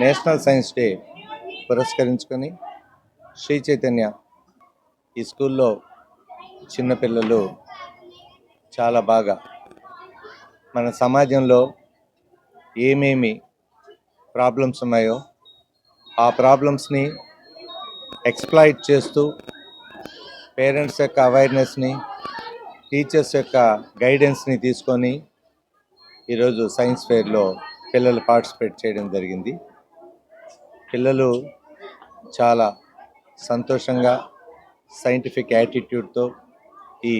National science day పురస్కరించుకొని శ్రీ చైతన్య ఈ స్కూల్లో చిన్నపిల్లలు చాలా బాగా మన సమాజంలో ఏమేమి ప్రాబ్లమ్స్ ఉన్నాయో ఆ ప్రాబ్లమ్స్ని ఎక్స్ప్లాయిట్ చేస్తూ పేరెంట్స్ యొక్క అవేర్నెస్ని టీచర్స్ యొక్క గైడెన్స్ని తీసుకొని ఈరోజు సైన్స్ ఫేర్లో పిల్లలు పార్టిసిపేట్ చేయడం జరిగింది. పిల్లలు చాలా సంతోషంగా సైంటిఫిక్ యాటిట్యూడ్తో ఈ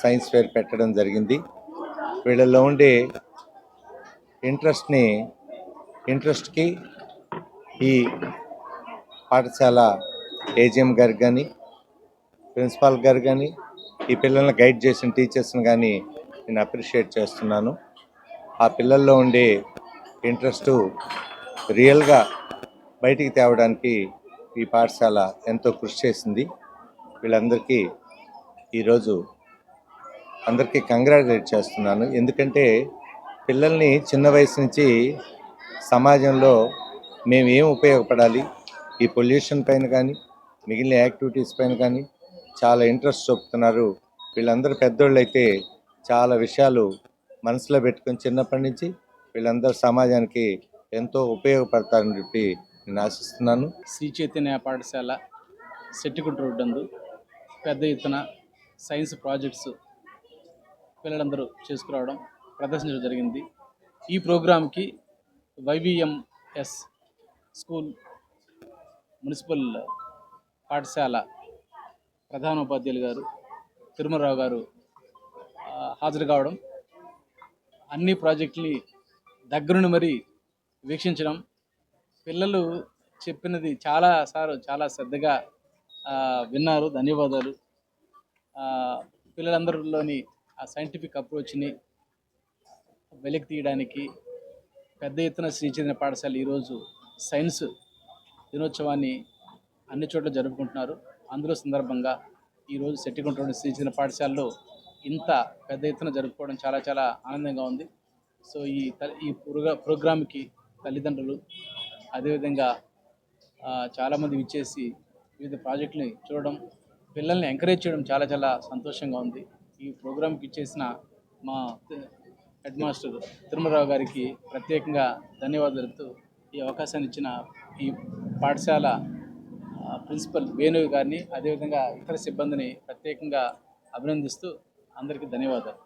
సైన్స్ ఫేర్ పెట్టడం జరిగింది. వీళ్ళల్లో ఉండే ఇంట్రెస్ట్ని ఇంట్రెస్ట్కి ఈ పాఠశాల ఏజిఎం గారు కానీ ప్రిన్సిపాల్ గారు కానీ ఈ పిల్లల్ని గైడ్ చేసిన టీచర్స్ని కానీ నేను అప్రిషియేట్ చేస్తున్నాను. ఆ పిల్లల్లో ఉండే ఇంట్రెస్ట్ రియల్గా బయటికి తేవడానికి ఈ పాఠశాల ఎంతో కృషి చేసింది. వీళ్ళందరికీ ఈరోజు అందరికీ కంగ్రాచులేట్ చేస్తున్నాను. ఎందుకంటే పిల్లల్ని చిన్న వయసు నుంచి సమాజంలో మేము ఏం ఉపయోగపడాలి? ఈ పొల్యూషన్ పైన కానీ మిగిలిన యాక్టివిటీస్ పైన కానీ చాలా ఇంట్రెస్ట్ చూపుతున్నారు. వీళ్ళందరూ పెద్దోళ్ళు అయితే చాలా విషయాలు మనసులో పెట్టుకొని చిన్నప్పటి నుంచి వీళ్ళందరూ సమాజానికి ఎంతో ఉపయోగపడతారని చెప్పి నేను ఆశిస్తున్నాను. శ్రీ చైతన్య పాఠశాల సెట్టికుంట రోడ్డు నందు పెద్ద ఎత్తున సైన్స్ ప్రాజెక్ట్స్ పిల్లలందరూ చేసుకురావడం ప్రదర్శించడం జరిగింది. ఈ ప్రోగ్రాంకి వైవిఎంఎస్ స్కూల్ మున్సిపల్ పాఠశాల ప్రధానోపాధ్యాయులు గారు తిరుమలరావు గారు హాజరు కావడం అన్ని ప్రాజెక్టుని దగ్గరుండి మరి వీక్షించడం. పిల్లలు చెప్పినది చాలా సార్ చాలా శ్రద్ధగా విన్నారు. ధన్యవాదాలు. పిల్లలందరిలోని ఆ సైంటిఫిక్ అప్రోచ్ని వెలికి తీయడానికి పెద్ద ఎత్తున శ్రీచంద్ర పాఠశాల ఈరోజు సైన్స్ దినోత్సవాన్ని అన్ని చోట్ల జరుపుకుంటున్నారు. అందులో సందర్భంగా ఈరోజు సెట్టికుంటున్న శ్రీచంద్ర పాఠశాలలో ఇంత పెద్ద ఎత్తున జరుపుకోవడం చాలా చాలా ఆనందంగా ఉంది. సో ఈ త- ఈ ప్రోగ్రా ప్రోగ్రామ్కి తల్లిదండ్రులు అదేవిధంగా చాలామంది విచ్చేసి వివిధ ప్రాజెక్టుని చూడడం పిల్లల్ని ఎంకరేజ్ చేయడం చాలా చాలా సంతోషంగా ఉంది. ఈ ప్రోగ్రామ్కి ఇచ్చేసిన మా హెడ్ మాస్టర్ తిరుమలరావు గారికి ప్రత్యేకంగా ధన్యవాదాలు తెలుపుతూ ఈ అవకాశాన్ని ఇచ్చిన ఈ పాఠశాల ప్రిన్సిపల్ వేణు గారిని అదేవిధంగా ఇతర సిబ్బందిని ప్రత్యేకంగా అభినందిస్తూ అందరికీ ధన్యవాదాలు.